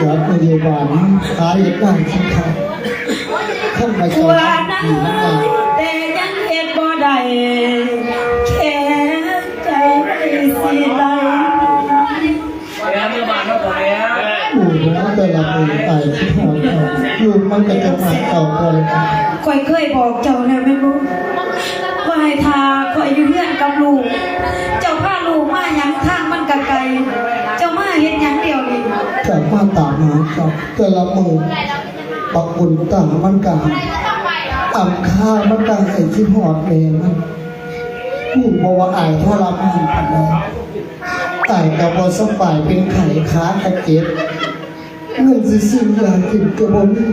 เดี๋ยวพยาบาลขายได้ที่เขาข้างในกจอวาดนั้นอยู่นั่นเองแต่ยังเห็นบ่ได้แค่ใจสิได้แล้วเมื่อวานเขาบอกแล้วอยู่แล้วแต่ละมือไปที่หอเขาอยู่มันก็จะมาเก่าพอเลยครับคอยเคยบอกเจ้าแล้วไม่รู้ว่าให้ทาคอยอยู่เพื่อนกับลูก เจ้าพาลูกมาหยังท่า มาตามหาเขาแต่ละมือปักบุญต่างมันกางอ่ำค่ามันกางไอ้ที่หอดเองมันผู้บอกว่าอายทรมานปันเลยตายกับบอสบายเป็นไข่ค้ากระเจ็บเงินสิสิ่งอยากินกระบมี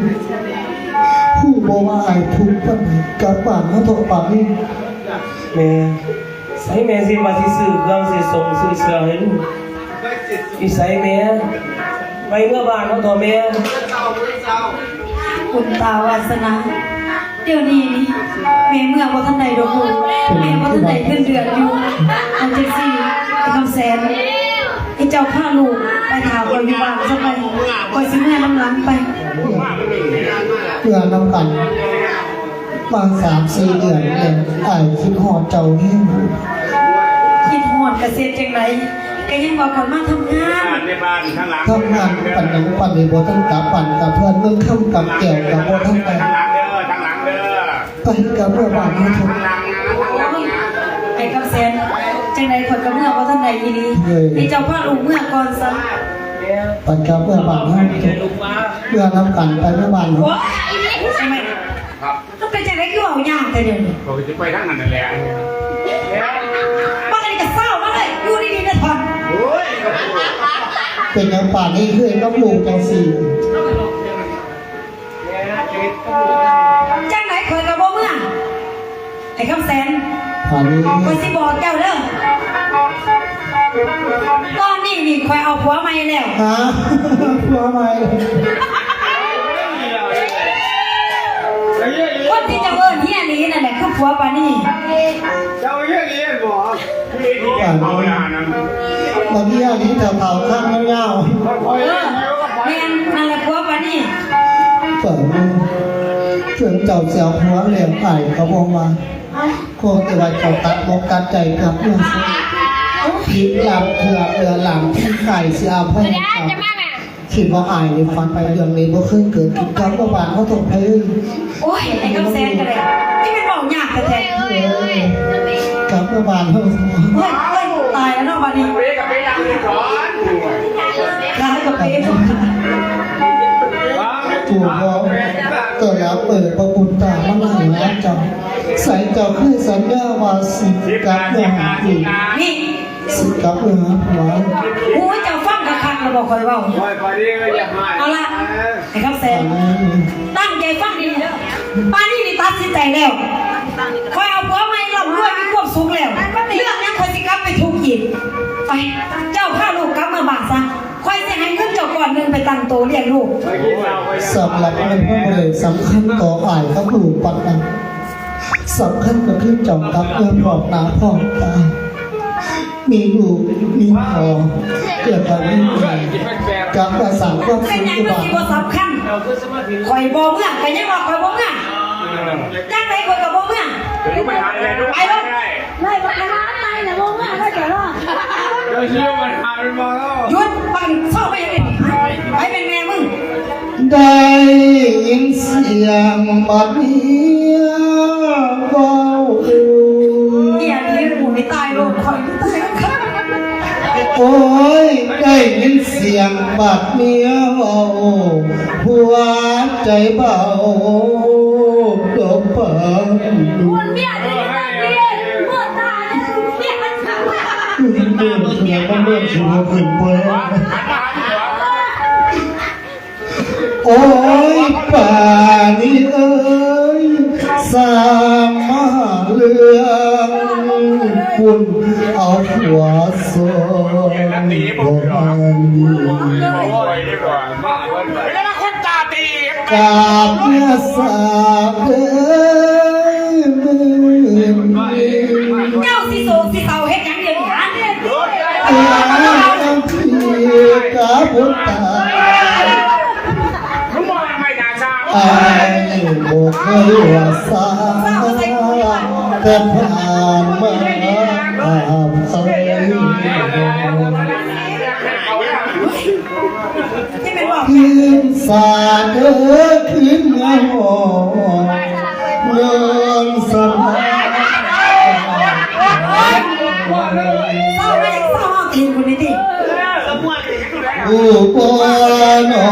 ผู้บอกว่าอายทุกปันไหนกับปากเขาตกปากนี่แม่ใส่แม่สิมาซื้อเครื่องสิส่งซื้อเสื้อให้ลูกอีใส่แม่ ไปเมื่อวานเขาตัวแม่คุณตาวาสนา เดี๋ยวนี้นี่แม่เมื่อบ่ทันใดดอกลูกแม่บ่ทันใดเงินเดือนอยู่อันจังซี่ไอ้คำแสนไอ้เจ้าพาลูกไปถามคนอยู่บ้านซะไปคอยสิแม่น้ำหลังไปเพื่อน้ำกันบางสามสี่เดือนเนี่ยอายคิดหอดเจ้าแห้งคิดหอดเกษตรจังไร ก็ยังบอกก่อนมาทำงาน ในบ้านข้างหลังทำงานปั่นหนังปั่นในโบทั้งกับปั่นกับเพื่อนเมืองข้ามกับแก้วกับโบทั้งไปข้างหลังเด้อข้างหลังเด้อไปกับเมื่อบานมาทข้างหลังนะข้างหลังนะไอ้คำแสนจังไรคนกับเมื่อว่าท่านใดอีนีนี่เจ้าพ่อลูกเมื่อก่อนซะแม่ำปั่นกับเมื่อบานมาเดี๋ยวลูกมาเพื่อน้ำกันไปเมื่อบานโอ้ใช่ไหมครับต้องเป็นจังไรก็เอายากแต่เดี๋ยวนี้ผมจะไปทั้งนั้นนั่นแหละ เป็นอย่างป่านนี้เคยกับลูกจังสี่แม่เด็กก็ลูกจังไหนคอยกับบ่เมื่อไอ้คำแสนป่านนี้คอยสิบอกเจ้าเด้อตอนนี้นี่คอยเอาผัวใหม่แล้วฮะว่าไงคนที่จะเอิ้นเฮียนี้นั่นแหละคือผัวปานี่เจ้าเยี่ยนี้บอกพี่ที่แกเขาอย่างนั้นมาเที่ยวนี้แถวๆข้างเงาเออแม่นนั่นแหละผัวปานี่ๆเปิดมือเพื่อนเจ้าเสียวหัวเหลี่ยมไก่เขาบอกว่าโคตรแต่ว่าเจ้าตัดบอกกัดใจกับเรื่องสิผิดหลับเถื่อเอือหลังที่ไข่เสียให้เจ้า คิดว่าอายในฟันไปเรื่องนี้บ่เคยเกิดขึ้นกับว่าบานเขาตกไปเลยโอ้ยไอ้คำแสนกันเลยนี่เป็นบอกยากแต่แท้เออกับว่าบานเขาเฮ้ยเฮ้ยตายแล้วเนาะบัดนี้ไปกับไปยังนี่ก่อนตายกับเป๊ะจู่พอเกิดแล้วเปิดประบุญตามาหลายแล้วจังใส่เจ้าเคยสัญญาว่าสิสิบกันาบทีเนื้อหานาอีทีกนานี่สิกับเนื้อหาหัวโอ้ยเจ้า ฟังกะคักแล้วบอกคอยเว้าโอ้ยพอดีก็ยังไม่เอาละไอ้คำแสอันนนี้ตั้งใจฟังดีๆเด้อป้านี่นี่ตัดสินใจแล้วคอยเอาผัวใหม่ร่ำรวยมีความสุขแล้วเรื่องนี้คอยสิกลับไปทุกข์อีกไปเจ้าพาลูกกลับมาบ้านซะคอยสิให้เงินเจ้าก่อนหนึงไปตั้งโตเลี้ยงลูก สำหรับมันเพื่อเลยสำคัญต่ออ่ายก็คือปัดนั้นสำคัญก็คือเจ้ากับเนื้อพอกหนาพ่อตา มีลูกมีพอเกิดมาไม่มีกับประสานความเป็สุนขหยังที่มันบ้านสิบ่สำคัญเราคือสมาธิคอยบ่เมื่อก็ยังว่าคอยบ่เมื่อจังไดคอยก็บ่เมื่อดูไม่ทันเลยดูไม่ทันเลยไม่บอกนะตายนะมองว่าได้แต่รอดเดี๋ยวเชื่อมันทันมาแล้วหยุดปันเศร้าไปยังไงไปเป็นแม่มึงได้ยินเสียงบัดเนี้ โอ้ยได้ยินเสียงบัดเนี้ยเบาหัวใจเบาตกเปิดคนเมียจะยังเรียนเมื่อตายเมียมันขังเดินเสียงมันเริ่มสูงขึ้นเว้ยโอ้ยป่า วโซ่มันโอ้ยดีกว่าบ้าไปแล้วคนตาตีกราบเมื่อสาเอ้ยมือนี้เจ้าสิโศกสิเศร้าเฮ็ดยังเดียวหาเนี่ยลาที่กับบุญตาอายบอกเคยว่าสาแต่ผ่านมาอา คืนสาเด้อคืนเงาเงินสลายเศร้าไม่เศร้าเอาตีนคนนี้ดิอุปนอ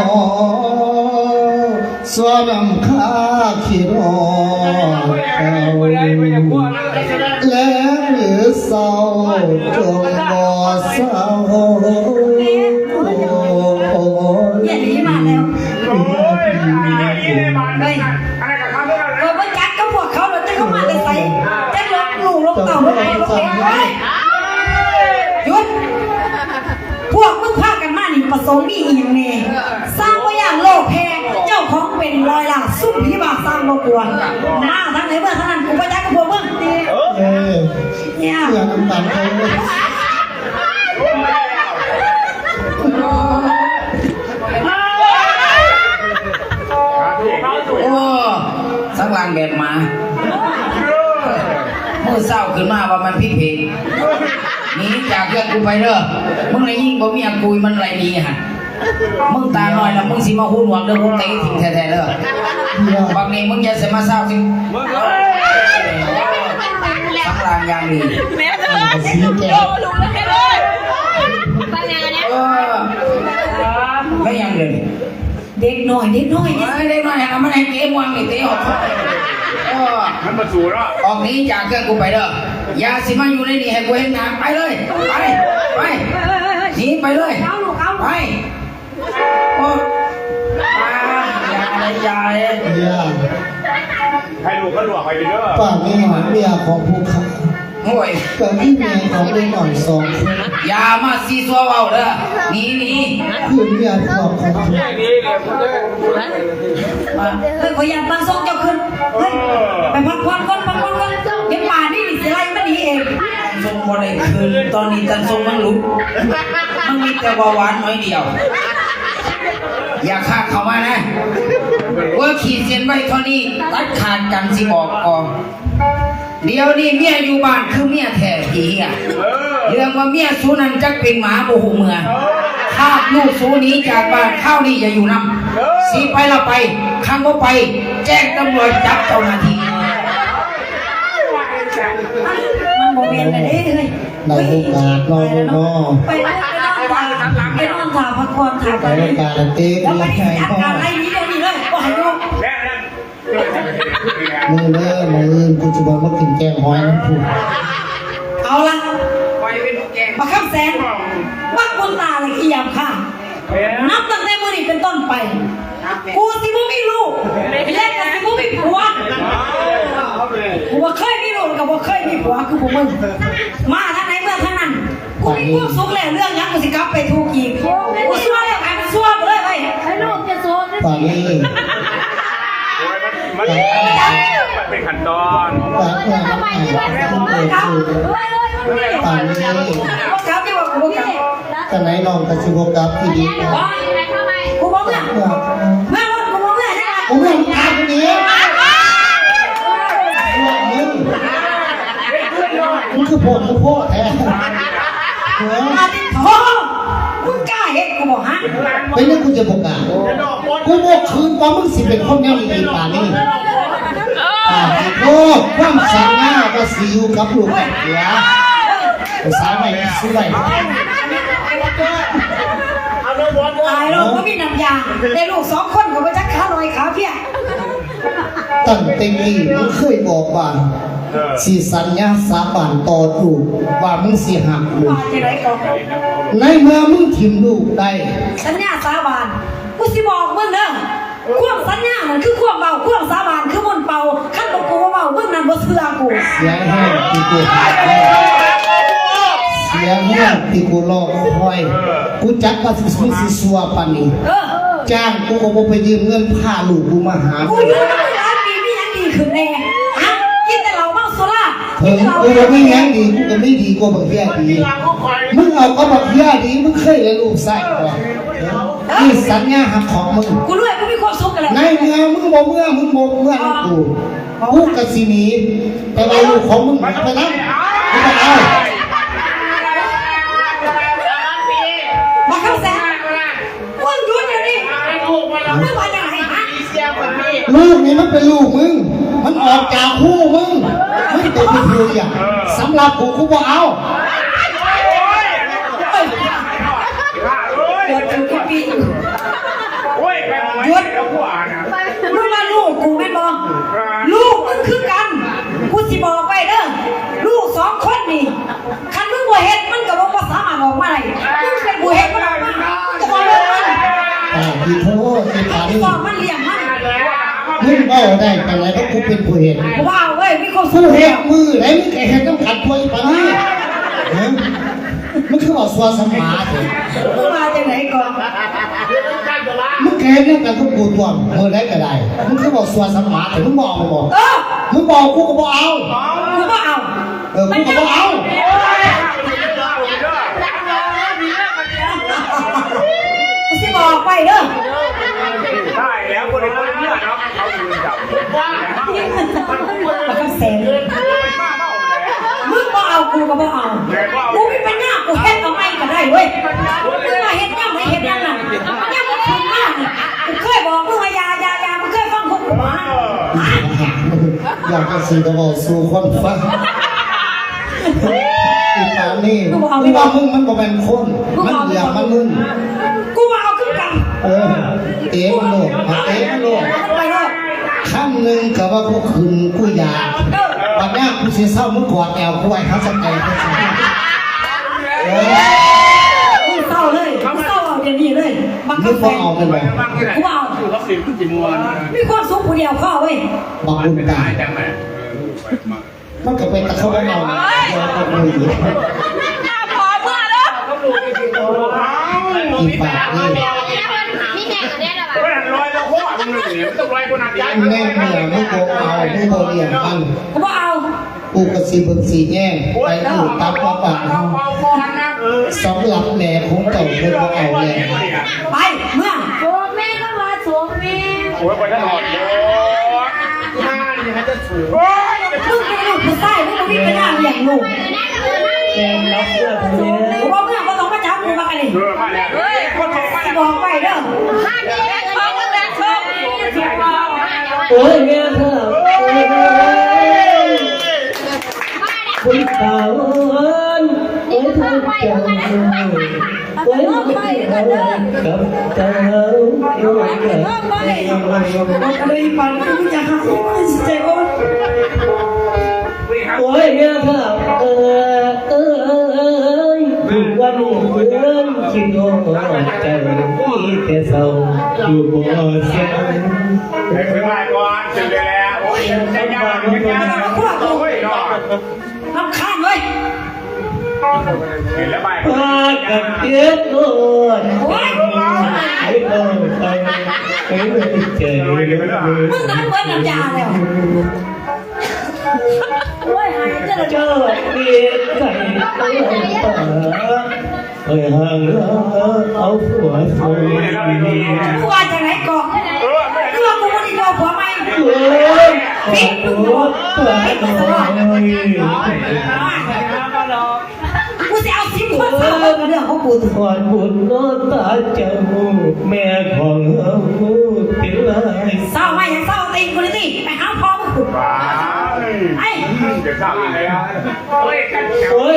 สวนำคาคิรอก่แล้วหรือเศร้าจงบ่เศร้า เต่าลงไปลงไปหยุด พวกมึงพากันมานี่ประสงค์มีอีหยังแน่สร้างว่าอย่างโลกแพงเจ้าของเป็นรอยล่ะซุ่มพี่บาสร้างโลกกวนมาทั้งไหนเมื่อทั้งนั้นกูไปจักกับพวกมึงเออเนี่ยเพื่อน้ำตาลเขาเลยโอ้สักลางแบบหมาเมื่อเศร้าขึ้นมาว่ามันพิษเพงหนีจากเพื่อนกูไปเด้อมึงเลยยิ่งบ่มีอันกุยมันไรดีฮะมึงตาหน่อยแล้วมึงสิมาหูหนวกเด้อมึงเตะทิ้งแท้ๆเด้อเพื่อบางนี้มึงอย่าเสียมาเศร้าสิสักลางอย่างดีสีแก่เออไม่ยังเลย เด็กหน่อยเด็กหน่อยเนี่ยไม่ได้มาให้มันให้เตะมวงนี่เตะออกเออมันมาสู่แล้วออกหนี้จากเครื่องกูไปเด้ออย่าสิมาอยู่ในนี่ให้กูเห็นหน้าไปเลยไปไปหนีไปเลยเอาลูกเอาไปโอ้มาอย่าอะไรอย่าเลยเมียให้ลูกก็หลวกไปเด้อป้าไม่หาเมียของผู้ขา โอ้ยกับที่เมียของเด็กหน่อยสองคนอย่ามาซีซัวเว้าเด้อหนีหนีคือเมียพวกของมาเฮ้ยขอยันตั้งทรงเจ้าขึ้นเฮ้ยไปพักผ่อนก่อนพักผ่อนก่อนเดี๋ยวป่านี่สิไล่มันหนีเองทรงบ่ได้คืนตอนนี้ตันทรงมันหลุดมันมีแต่ว่าหวานน้อยเดียว อย่าคาดเข้ามานะว่าขีดเส้นไว้เท่านี้ตัดขาดกันสิบอกก่อน เดี๋ยวนี้เมียอยู่บ้านคือเมียแท้ผีอะเรื่องว่าเมียสูนั้นจักเป็นหมาโมโหเมืองถ้าลูกสูหนี้จากบ้านเข้านี่อย่าอยู่นำสีไปละไปข้างก็ไป แจ้งตำรวจจับเจ้าหน้าที่มันโมเมนต์เลยเฮ้ยในโอกาสนอนนอไปนอนไปนอนถามพักผ่อนถามในกันโอกาสเต๊กแล้วเลี้ไปยงไก่จัดพ่อการไล่นี้เดี๋ยวนี้เลยว่าให้ลูกแม่นั่นเกิดจะไปเห็นผู้หญิงอะมือเด้อมืออื่นกูจะบอกมากินแกงหอยน้ำผุดเอาละไปเป็นลูกแกงมาข้ามแสนปักบนตาเลยขี้ยามข้านับตั้งแต่มื้อนี้เป็นต้นไป กูสิบ่มีลูกแยกกันสิบ่มีผัวกูบ่เคยมีลูกกับบ่เคยมีผัวคือพวกมึงมาทางไหนเมื่อทางนั้นกูมีความสุขแล้วเรื่องหยังกูสิกลับไปทุกข์อีกกูซัวแล้วกันซัวไปเลยไปให้ลูกจะโซนป่านนี้ มันมันเป็นขั้นตอนป่านนี้ทำไมไอ้ที่บ้าไม่นสต้องนเปิดเลยสูตรเลยเลยมันนี่ป่านนี้บ่กลับจะว่ากูบ่กลับกันไหนน้องกระชิบกลับที่ดีนะทำไมกูบ่เมื่อเมื่อวันกูบ่เมื่อใช่ไหมผมไม่ทำคนนี้มึงมึงคือพ่อคือพ่อแท้เฮ้ย มาติดโทมึงกล้าเฮ็ดกูบ่ฮะเป็นนี่กูจะบอกอะกูบอกคืนว่ามึงสิเป็นคนแนวดีๆป่านนี้อ่าโอ้ความสัญญาว่าสิอยู่กับลูกกับเสียภาษาใหม่สวยตายแล้วก็มีน้ำยาแต่ลูกสองคนก็บ่จักขาลอยขาเพี้ยตั้งแต่กี้มึงเคยบอกว่าสิสัญญาสาบานต่อลูกว่ามึงสิหักลูก ว่าจะได้ก่อนในเมื่อมึงทิมลูกได้สัญญาสาบานกูสิบอกมึงเด้อความสัญญานั่นคือความเบาความสาบานคือมนต์เป่าคันบ่กูบ่เบามึงนั่นบ่เชื่อกูเสียงแห้งที่กูหาเสียงแห้งที่กูรอคอยกูจักว่าสิมึงสิสัวปานนี้เออจ้างกูก็บ่ไปยืมเงินพาลูกกูมาหากูอยู่มาหลายปีมีหยังดีขึ้นแน่ฮะกินแต่เหล้าเมาสุราเอกินอแต่เหล้าเออไม่แย้งดีกูก็ไม่ดีกว่าบักเฮียดี มึงเอาก็บักเฮียดีมึงเคยเลยลูกใส่ก่อนนี่สัญญาหักของมึงกูรวยกูมีความสุขกันแล้วในเมื่อมึงบ่เมื่อมึงบ่เมื่อนะกูกูกะสิหนีแต่ว่าลูกของมึงไปนะมึงก็เอามาเข้าแสงมึงหยุดเดี๋ยวนี้มึงมาจากไหนฮะลูกนี่มันเป็นลูกมึง มันออกจากคู่มึงมึงตัวพี่คืออย่างสำหรับกูกูบ่เอา เดี๋ยวถึงกี่ปี โอ้ยไปทำไมแล้วกูอ่านอะมึงมาลูกกูไม่บอกลูกมึงคือกัน กูสิบอกไว้เด้อลูกสองคนนี่คันมึงบ่เฮ็ดมันก็บ่สามารถออกมาได้มึงเป็นบ่เฮ็ดมันออกมามึงก็บ่เลิกมันแต่พี่โทษไอ้ปาไอ้นี่บอกมันเลี้ยงมันมึงเอาได้แต่ไหนก็กูเป็นผู้เห็นว้าวเว้ยมีความผู้สุขเห็นมือไหนมึงแกเห็นต้องขัดตัวไอ้ปานี่ฮะมึงคือว่าสวสมาเถอะมึงมาจากไหนก่อน มึงแกเนี่ยกันทุกกูตัวมือได้ก็ได้มึงคือบอกสวสมาเถอะมึงบอกมาบอกเออมึงบอกกูก็บอกเอากูก็เอาเออกูก็บอกเอากูสิบอกไปเด้อได้แล้วคนในคนเพื่อนเนาะเขาดูจับมาคำแสงเป็นบ้าเปล่าเลยมึงบ่เอากูก็บ่เอากูมีปัญญากูเฮ็ดเอาไม่ก็ได้เว้ย อยากจะสื่อตะบอกสู่คนฟังอีปานี่มึงว่ามึงมันบ่เป็นคน มันเหลี่ยมมันมึงกูบ่เอาคือกันเออเตะมันโลกมาเตะมันโลกไปเด้อคำหนึ่งกับว่ากูคืนกูอยากเออวันนี้กูเสียเศร้ามึงกอดแอวกูไว้เขาจะแตกไปสิเออมึงเศร้าเลยมึงเศร้าเอาเดี๋ยวนี้เลย บักมึงคำแสบ่งเอาเป็นไรกูบ่เอาเขาสิบขึ้นกี่มวนมีความสุขผู้เดียวพ่อเว้ยบักบุญตายจังไหนมันก็เป็นตะเข้าไปเอาเดี๋ยวก็มืออยู่อีปากนี่ก็หันลอยแล้วโคตรมึงเหนียวต้องลอยคนหันย้ายแม่เมียมึงบ่เอามึงบ่เลี้ยงมันกูบ่เอา กูก็สิเบิ่งสิแย่งไปอยู่ตามว่าปากเฮาเอาคอหันนะเออสำหรับแม่ของเจ้าเพิ่นบ่เอาแล้วไปเมื่อโอ้ยไปตลอดเลยงานนี่ฮะจะสูงโอ้ยมึงเป็นลูกผู้ชายมึงบ่มีปัญญาเลี้ยงลูกแกมรับเสื้อคนนี้กูบ่เมื่อบ่ต้องมาจับกูมากันนี่เออมาแล้วเฮ้ยคนสองมาสิแล้วบอกไปเด้อโอ้ยแม่ เธอคุณสาวโอ้ยเธอจังโอ้ยไม่เอากับเจ้าโอ้ยกับเลยปันกูจะหามันสิใจอ่อนโอ้ยแม่เธอเออเออทุกวันเพื่อนคิดโอ้ใจมีแต่เศร้าอยู่บ่เสียไปไปมาก่อนเสร็จแล้วโอ้ยใจยากยังไงโอ้ยเนาะรำ คาญเว้ยเห็นแล้วไปพากันเทียดโลดให้เราไปให้เราเจอมึงนั้นเบิดน้ำยาแล้วโอ้ยหายจะละเจ้าเปียกไก่ตัวป่าไปห่างเอาหัวสวยกูว่าจากไหนก่อนเออไม่กูว่ากูบ่ได้บอกผัวไหม โอ้ยขอตัวป่าน้อยกูสิเอาสิบคนเศร้าเรื่องของกูถึงก่อนบุญน้ตาเจ้าแม่ของเราเป็นไรเศร้าไหมยังเศร้าตีกูเลยสิไปหาพ่อมึงบ้าไอ้เดี๋ยวทำอะไรอะโอ้ย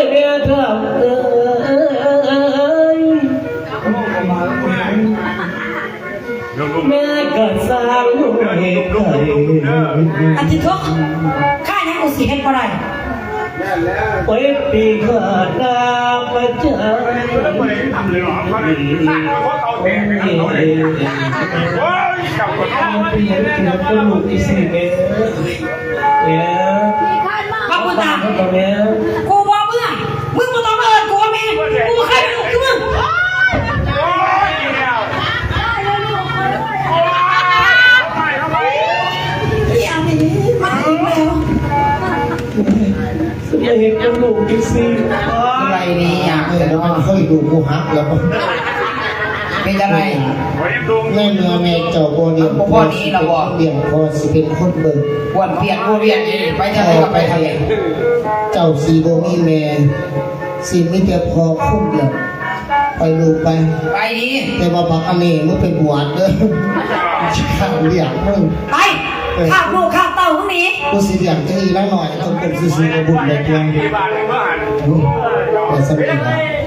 แถวโอ้ยแม่เธอเอ้ยลุงแม่ก็สร้างเหตุไทยอันที่ทุกข้ายังกูสิเฮ็ดบ่ได้ไว้ปีขาดนาประจาไม่ไม่ทำเลยหรอเขาเลยสั่งเขาเตาแตกกันเขาเลยโอ้ยจับคนน้องเพียงเพียงก็ลูกที่สี่เมตรเนี่ยบักกูตา ดูกูฮักแล้วเป็นอะไรโอ้ยลุงแม่เมื่อแม่เจ้าโบเลี้ยงพ่อนี้ล่ะบ่เลี้ยงพอสิเป็นคนเบิ่งวนเปลี่ยนวนเวียนนี่ไปทางไหนก็ไปทางนั้นเจ้าสีโบมีแม่สีไม่แต่พอคุ้มเดียวไปลูกไป ไปดีแต่ว่าบักอันนี้มันเป็นหวานเด้อข้าวเลี้ยงมึงไปข้าวลูกข้าวเต้าพวกนี้กูสิเลี้ยงจะอีกแล้วหน่อยต้องเป็นซื่อๆกับบุญเลยตัวที่บ้านเมื่อหันแต่สมัยน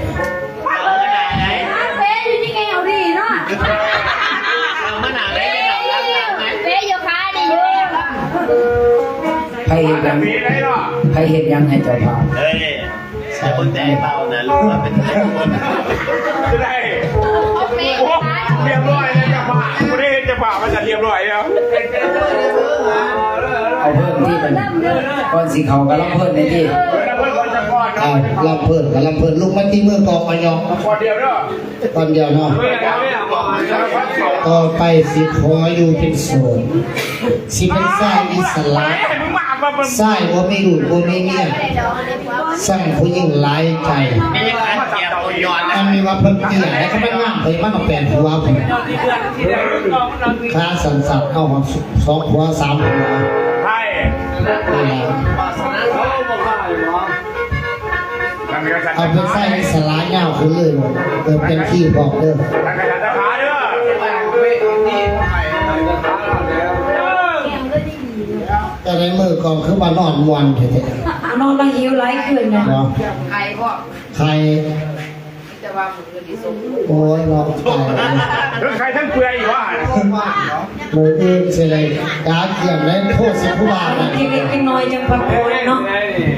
รเห็นยังมีอะไรเนาะใครเห็นยังให้เจ้าภาพเฮ้ยแต่คนแต่เปล่านะรู้ว่าเป็นคนจะได้เอาเฟ้โอ้เรียบร้อยแล้วจะผ่าไม่ได้จะผ่ามันจะเรียบร้อยแล้วเอาเพิ่มที่มันก่อนสิเขาก็ต้องเพิ่มในที่เฮ้ยนะเพื่อนคนจะก่อนอ้าวลำเพิ่นกับลำเพิ่นลูกมาที่เมืองกองอันยองก่อนเดียวเนาะตอนเดียวเนาะไม่เอาไม่เอาบอกแล้วพัดสองต่อไปสิขออยู่เป็นโสดสิเป็นสายอิสระ มึงมามามันสายว่าไม่ดูว่าไม่เมียสร้างผู้ยิ่งหลายใจไม่ใช่การเกียร์คนย้อนนะมันมีว่าเพิ่นเตี้ยแล้วก็ไม่งามเพิ่นมันมาแปลนหัวผมขาสันสับเอาของสองหัวสามหัวใช่นี่แหละทำกระสันเอาเป็นสายอิสระยาวขึ้นเลยเกิดเป็นที่บอกเด้อ แต่ในมือกองคือว่านอนมวนเถอะนอนมาหิวไร้คืนนะเนาะใครก็ใครจะว่ามือที่ส่งโอ้ยรอตายทั้งใครทั้งเปลือยอีกว่ามืออื่นสิเลยกาเกี่ยมได้โทษสิผู้บาทนะกินเล็กกินน้อยจังพักผ่อนเนาะ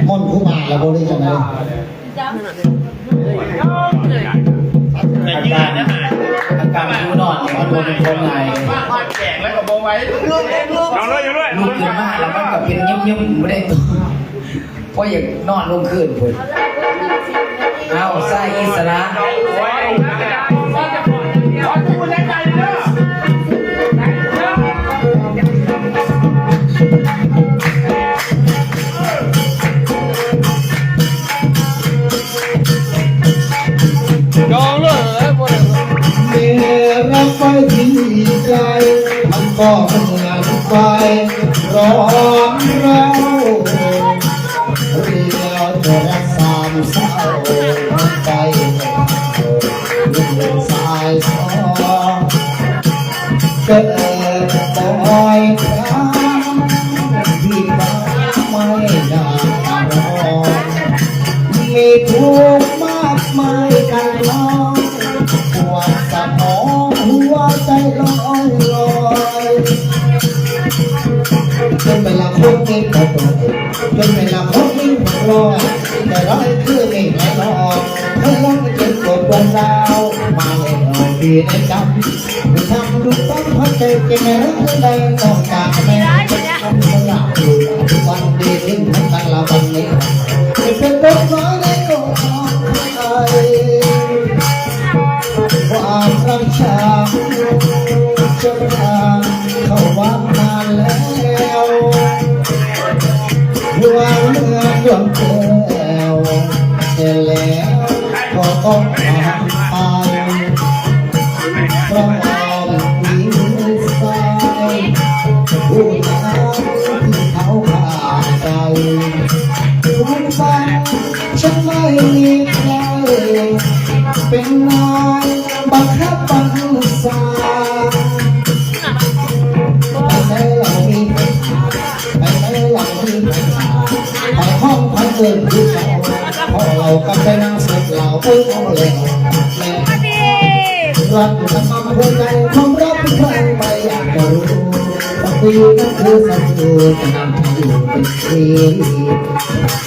ม่อนผู้บาทแล้วบ่ได้จังได๋แต่ยืนนะฮะอาการคิวนอนมันโดนเป็นคนไงว่าคอน แจกแล้วก็บอกไว้ลูกเองลูกลองเลยอยู่ด้วยลุกขึ้นมาแล้วมันก็เป็นเงียบๆไม่ได้ตัวเพราะอยากนอนลงคืนพุ่นเอาใส่อิสระ ก็เหมือนไฟร้อนเราเรียวโทรสามเศร้าใจลุ่มสายสองเกิดบ่อยครั้งที่บ้านไม่ได้รอมีทุกข์มาก จนเวลาคนนี้ก็ลอยแต่ร้อยคือไม่ไหลลอยเธอลองเจ็บปวดวันดาวมาเลยเอาดีในจำไปทำดูต้องพอใจเจ็บไม่รักใดต้องการไม่รักจะทำสลับอยู่วันดีทิ้งทั้งกันละวันนี้ไม่เป็นดอ ดวงแก้วแต่แล้วก็ต้องผ่าไปเพราะความมีสายผู้น้ำที่เขาขาดใจทุกฝันฉันไม่มีใครเป็นนาย รักทำหัวใจความรักใครไม่อยากจะรู้ปกตินั่นคือสัตว์อยู่แต่นำที่อยู่เป็นชีวิต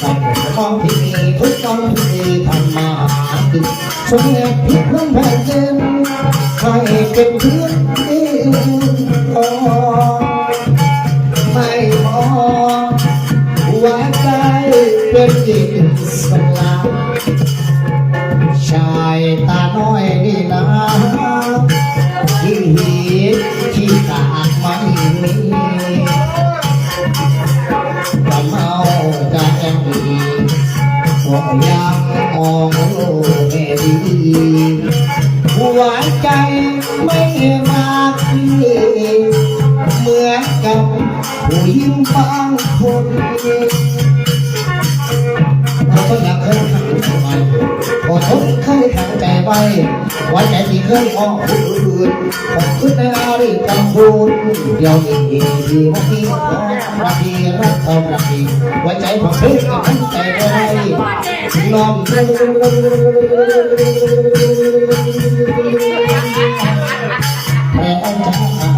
สัตว์มองที่มีทุกต้องที่ทำมาหากินสมเหตุผิดน้ำแผ่นดินใครเป็นเพื่อนที่พอไม่มองว่าใจเป็นดินสลาย องยามมองแม่ดีหัวใจไม่มากเหมื่อนกับผู้หญิงไป ไว้ไว้ใจที่เคยมองผู้อื่นผมขึ้นในอาริกำพูนเดียวนี้ที่ว่าที่รักดีรักเขารักดีไว้ใจผมเพื่อนกับใจไว้น้อมแม่จ๋า